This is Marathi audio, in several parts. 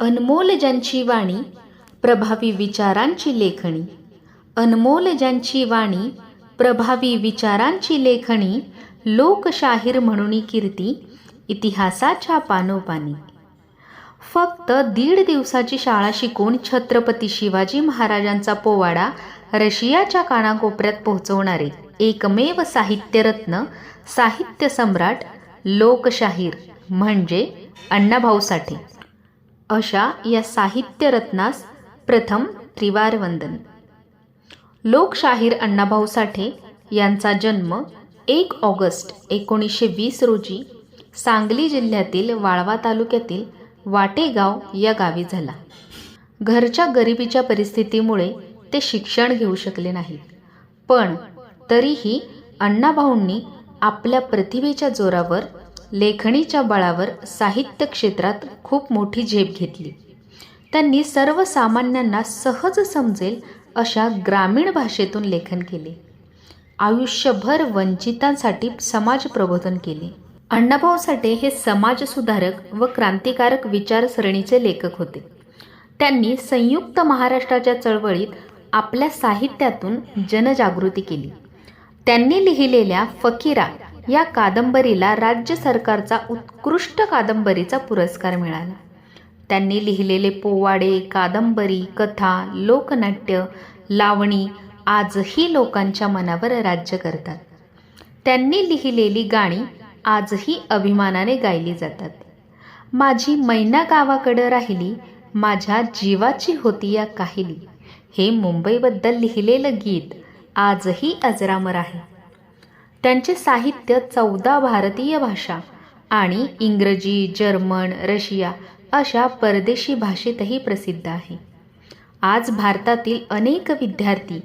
अनमोल ज्यांची वाणी प्रभावी विचारांची लेखणी. अनमोल ज्यांची वाणी प्रभावी विचारांची लेखणी लोकशाहीर म्हणून कीर्ती इतिहासाच्या पानोपानी. फक्त दीड दिवसाची शाळा शिकून छत्रपती शिवाजी महाराजांचा पोवाडा रशियाच्या कानाकोपऱ्यात पोहोचवणारे एकमेव साहित्यरत्न साहित्य सम्राट लोकशाहीर म्हणजे अण्णाभाऊ साठे. अशा या साहित्यरत्नास प्रथम त्रिवार वंदन लोकशाहीर अण्णाभाऊ साठे यांचा जन्म एक ऑगस्ट एकोणीसशे वीस रोजी सांगली जिल्ह्यातील वाळवा तालुक्यातील वाटेगाव या गावी झाला. घरच्या गरिबीच्या परिस्थितीमुळे ते शिक्षण घेऊ शकले नाही. पण तरीही अण्णाभाऊंनी आपल्या प्रतिभेच्या जोरावर लेखणीच्या बळावर साहित्य क्षेत्रात खूप मोठी झेप घेतली. त्यांनी सर्वसामान्यांना सहज समजेल अशा ग्रामीण भाषेतून लेखन केले. आयुष्यभर वंचितांसाठी समाज प्रबोधन केले. अण्णाभाऊ साठे हे समाजसुधारक व क्रांतिकारक विचारसरणीचे लेखक होते. त्यांनी संयुक्त महाराष्ट्राच्या चळवळीत आपल्या साहित्यातून जनजागृती केली. त्यांनी लिहिलेल्या फकीरा या कादंबरीला राज्य सरकारचा उत्कृष्ट कादंबरीचा पुरस्कार मिळाला. त्यांनी लिहिलेले पोवाडे कादंबरी कथा लोकनाट्य लावणी आजही लोकांच्या मनावर राज्य करतात. त्यांनी लिहिलेली गाणी आजही अभिमानाने गायली जातात. माझी मैना गावाकडं राहिली माझ्या जीवाची होती या काहिली. हे मुंबईबद्दल लिहिलेलं गीत आजही अजरामर आहे. त्यांचे साहित्य चौदा भारतीय भाषा आणि इंग्रजी जर्मन रशिया अशा परदेशी भाषेतही प्रसिद्ध आहे. आज भारतातील अनेक विद्यार्थी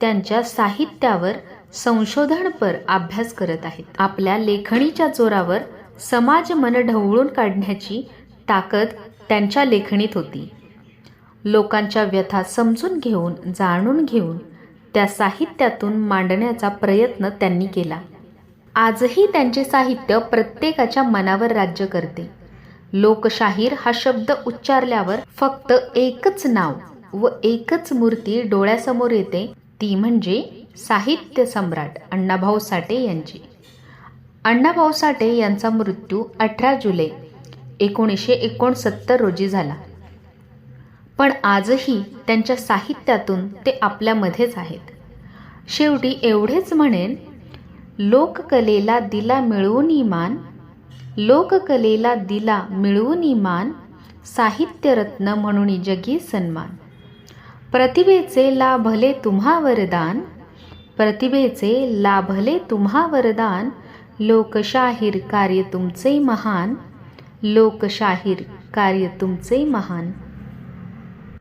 त्यांच्या साहित्यावर संशोधनपर अभ्यास करत आहेत. आपल्या लेखणीच्या जोरावर समाज मन ढवळून काढण्याची ताकद त्यांच्या लेखणीत होती. लोकांच्या व्यथा समजून घेऊन जाणून घेऊन त्या साहित्यातून मांडण्याचा प्रयत्न त्यांनी केला. आजही त्यांचे साहित्य प्रत्येकाच्या मनावर राज्य करते. लोकशाहीर हा शब्द उच्चारल्यावर फक्त एकच नाव व एकच मूर्ती डोळ्यासमोर येते ती म्हणजे साहित्य सम्राट अण्णाभाऊ साठे यांची. अण्णाभाऊ साठे यांचा मृत्यू अठरा जुलै एकोणीसशे एकोणसत्तर रोजी झाला. पण आजही त्यांच्या साहित्यातून ते आपल्यामध्येच आहेत. शेवटी एवढेच म्हणेन लोककलेला दिला मिळवून मान लोककलेला दिला मिळवून मान साहित्यरत्न म्हणून जगी सन्मान. प्रतिभेचे लाभले तुम्हा वरदान प्रतिभेचे लाभले तुम्हा वरदान लोकशाहीर कार्य तुमचे महान लोकशाहीर कार्य तुमचे महान.